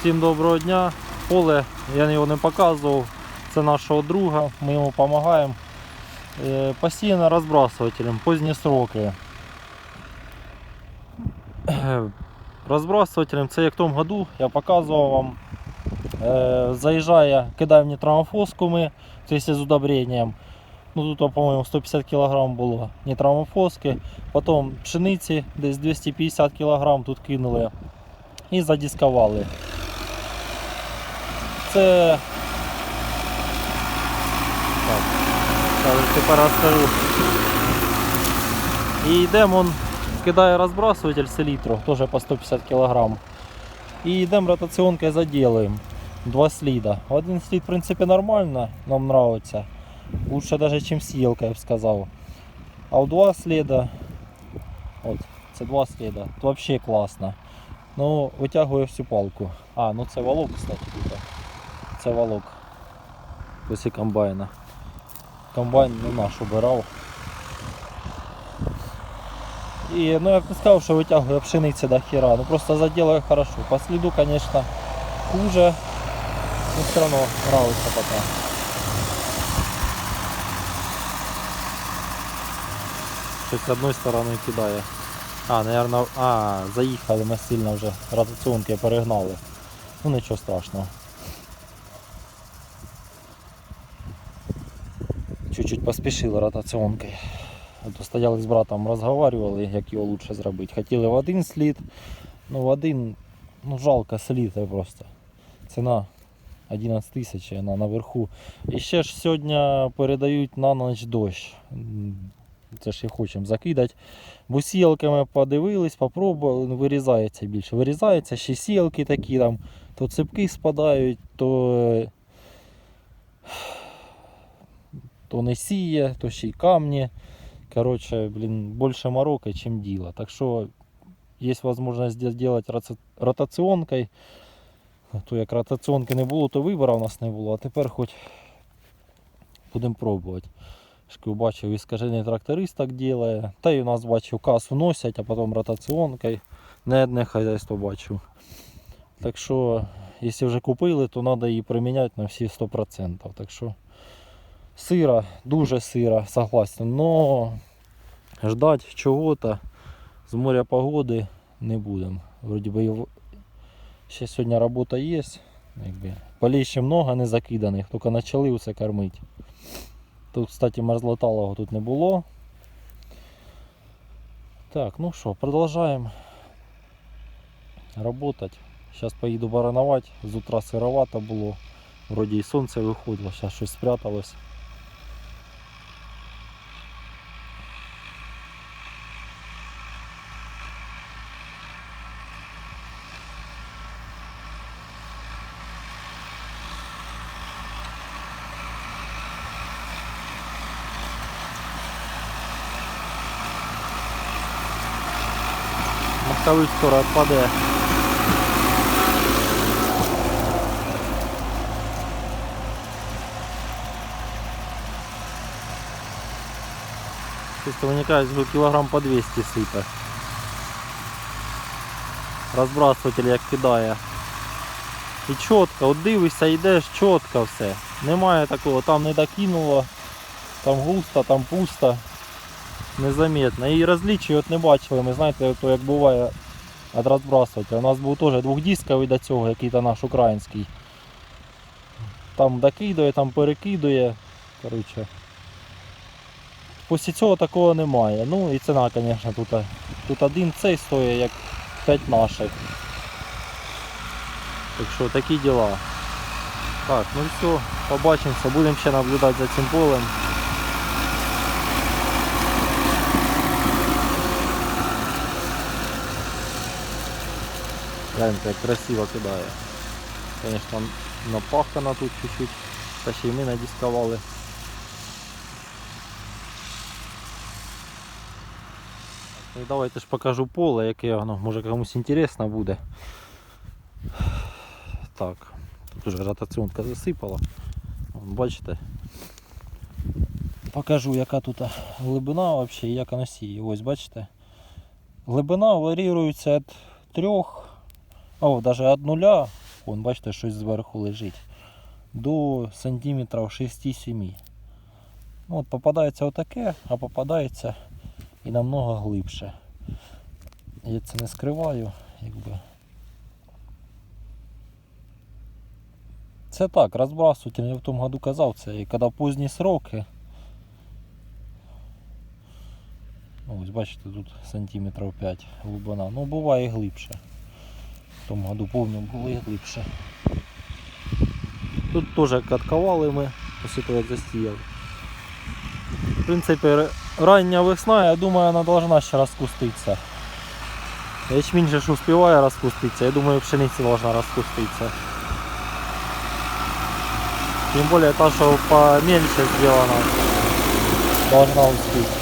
Всім доброго дня. Поле, я його не показував. Це нашого друга, ми йому допомагаємо. Е, Постійно розбрасувателем, позні сроки. Розбрасувателем це як в тому году, я показував вам. Е, Заїжджає, кидає в нітрамофоску ми, з удобренням. Ну тут, по-моєму, 150 кг було нітрамофоски. Потім пшениці десь 250 кг тут кинули і задіскували. Це. Так, зараз тепер розкажу. І йдемо, он кидає розбрасуватель селітру, теж по 150 кг. І йдемо ротаціонкою заділуємо. Два сліда. Один слід, в принципі, нормально, нам нравиться. Лучше даже, чем сіялка, я б сказав. А у два сліда. От, це два сліда. Тут вообще класно. Ну, витягує всю палку. А, ну це валок, кстати. Це валок. Після комбайна. Комбайн не наш обирав. І ну я б не сказав, що витягує пшениці до хера. Ну просто заділує хорошо. По сліду, конечно, хуже. Но все равно нравится пока. Щось з одної сторони кидає. А, наверное, а, заїхали ми сильно вже. Ротаціонки перегнали. Ну нічого страшного. Чуть-чуть поспішили ротаціонкою. Стояли з братом, розговорювали, як його лучше зробити. Хотіли в один слід, ну в один, ну жалко сліти просто. Ціна 11 тисяч, вона наверху. І ще ж сьогодні передають на ніч дощ. Це ж і хочемо закидати. Бо сіялками подивились, попробували, ну, вирізається більше. Вирізається, ще сіялки такі там, то цепки спадають, то, то не сіє, то ще й камні. Короче, блин, больше морока, чем дела. Так что есть возможность сделать рота- ротаціонкою. То як ротаціонки не було, то вибору у нас не було, а тепер хоч будемо пробувати. Шків бачив, і скажений тракторист так ділає. Та й у нас бачив касу носять, а потім ротаціонкою. Не одне хазяйство бачив. Так що, якщо вже купили, то треба її приміняти на всі 100%. Так що сира, дуже сира, согласен. Но ждать чого-то з моря погоди не будемо. Вроді би ще сьогодні робота є. Якби. Полей ще много не закиданих, тільки почали усе кормити. Тут, кстати, мерзлоталого тут не було. Так, ну що, продовжуємо работать. Зараз поїду баранувати. З утра сировато було. Вроді і сонце виходило, зараз щось спряталось. Маховик скоро отпаде. Чисто виникає, що кілограм по 200 сипе. Розбрасуватель як кидає. І чітко, от дивишся, йдеш чітко все. Немає такого, там не докинуло, там густо, там пусто. Незаметно. І розлічень от не бачили. Ми знаєте, то як буває від. У нас був теж двохдисковий до цього, який то наш український. Там докидує, там перекидує. Коротше. Після цього такого немає. Ну і ціна, звісно, тут, тут один цей стоїть як 5 наших. Так що такі діла. Так, ну все, побачимося, будемо ще наблюдати за цим полем. Гляньте, як красиво кидає. Звісно, напахано тут чуть-чуть. Та ще й ми надіскували. Ну давайте ж покажу поле, яке воно, може комусь інтересно буде. Так, тут уже ротаціонка засипала. Бачите? Покажу, яка тут глибина взагалі і як воно сіє. Ось бачите. Глибина варіюється від 3, о, навіть від 0 Вон, бачите, щось зверху лежить. До сантиметрів 6-7. Ну, от попадається отаке, а попадається і намного глибше. Я це не скриваю, якби. Це так, розбрасувати, я в тому году казав це, і коли позні сроки. Ось бачите, тут сантиметрів 5 глибина. Ну буває і глибше. В тому году повню було і глибше. Тут теж катковали ми, після того як засіяли. В принципі, р- рання весна, я думаю, вона должна ще розкуститися. Ячмінь же ж успіває розкуститися, я думаю, пшениця должна розкуститися. Тем более та, что помельче сделана, должна успеть.